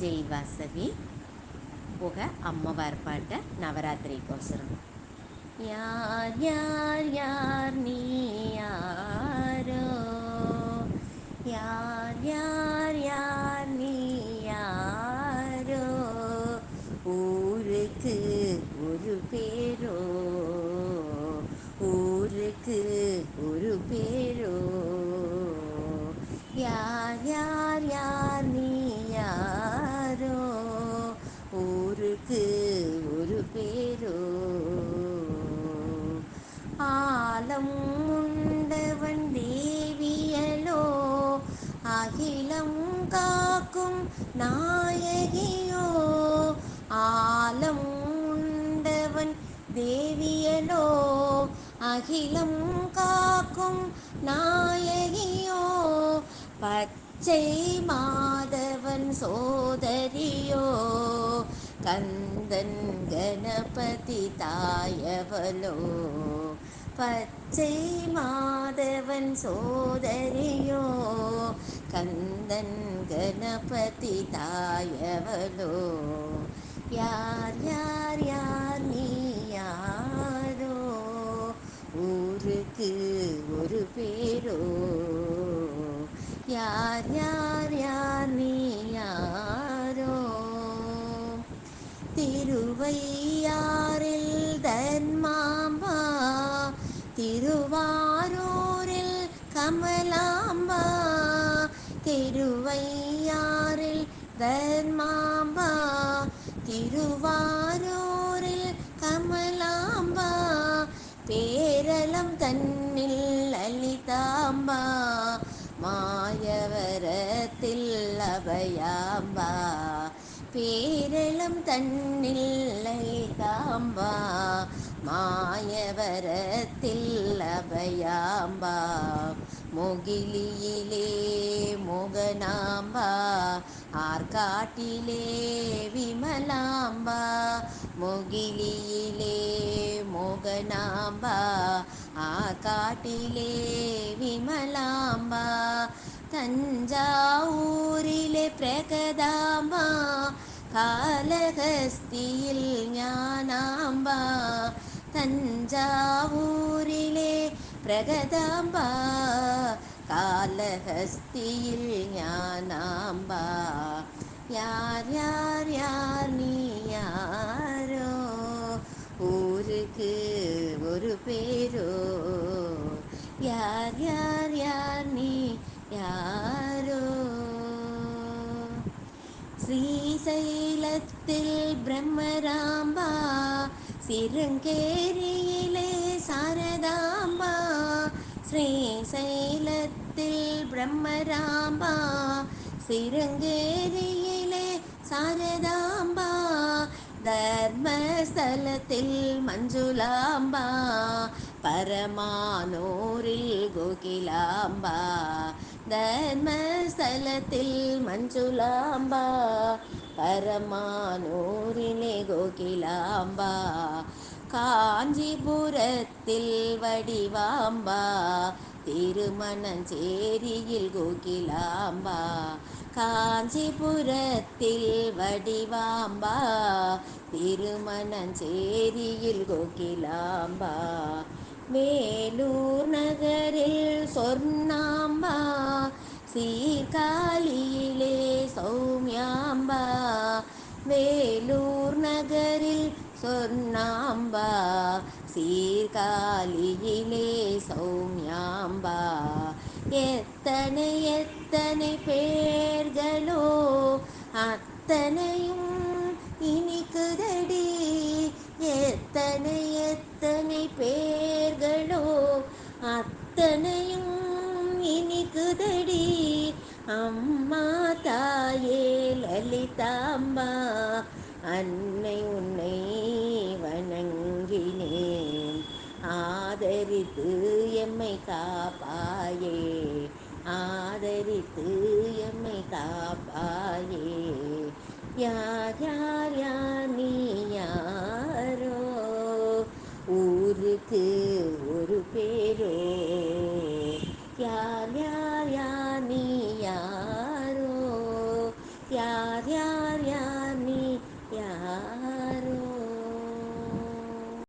జై వాసవి ఒక అమ్మవారి పాట నవరాత్రి కోసం యార్ యార్ యార్ నీ యారో యార్ యార్ యార్ నీ யாரோ ஊருக்கு ஒரு பேரோ ஊருக்கு ஒரு பேரோ ஊருக்கு ஒரு பேரோ. ஆலம் உண்டவன் தேவியலோ. அகிலம் காக்கும் நாயகியோ. ஆலம் உண்டவன் தேவியலோ. அகிலம் காக்கும் நாயகியோ. பச்சை மாதவன் சோதரியோ. கந்தன் கணபதி தாயவளோ பச்சை மாதவன் சோதரியோ. கந்தன் கணபதி தாயவளோ யார் யார் யார் நீ யாரோ ஊருக்கு ஒரு பேரோ. யார் யார் யார் திருவையாறில் தன்மாம்பா திருவாரூரில் கமலாம்பா திருவையாறில் தன்மாம்பா திருவாரூரில் கமலாம்பா பேரலம் தன்னில் லலிதாம்பா மாயவரத்தில் அபயாம்பா. பேரளம் தன்னில்லை தாம்பா மாயவரத்தில் அபயாம்பா முகிலியிலே முகனாம்பா ஆர்காட்டிலே விமலாம்பா. முகிலியிலே முகனாம்பா ஆர்காட்டிலே விமலாம்பா. தஞ்சாவூரிலே பிரகதாம்பா காலகஸ்தியில் ஞானாம்பா தஞ்சாவூரிலே பிரகதாம்பா காலஹஸ்தியில் ஞானாம்பா யார் யார் யார் நீ யாரோ ஊருக்கு ஒரு பேரோ யார் யார் யார் நீ யாரோ ஸ்ரீசைலத்தில் பிரம்மராம்பா சிருங்கேரியிலே சாரதாம்பா ஸ்ரீசைலத்தில் பிரம்மராம்பா சிருங்கேரியிலே சாரதாம்பா தர்மஸ்தலத்தில் மஞ்சுளாம்பா பரமானூரில் கோகிலாம்பா தர்மஸ்தலத்தில் மஞ்சுளாம்பா கரமானூரிலே கோகிலாம்பா. காஞ்சிபுரத்தில் வடிவாம்பா. திருமணஞ்சேரியில் கோகிலாம்பா. காஞ்சிபுரத்தில் வடிவாம்பா. திருமணஞ்சேரியில் கோகிலாம்பா. மேலூர் நகரில் சொர்ணாம்பா. சீர்காழியில் வேலூர் நகரில் சொன்னாம்பா சீர்காழியிலே சௌமியாம்பா. எத்தனை எத்தனை பேர்களோ அத்தனையும் இனிக்குதடி. எத்தனை எத்தனை பேர்களோ அத்தனை அம்மா தாயே லலிதாம்பா அன்னை உன்னை வணங்கினேன். ஆதரித்து எம்மை காப்பாயே ஆதரித்து எம்மை காப்பாயே. யார் யார் யார் நீ யாரோ? ஊருக்கு ஒரு பேரோ? ्या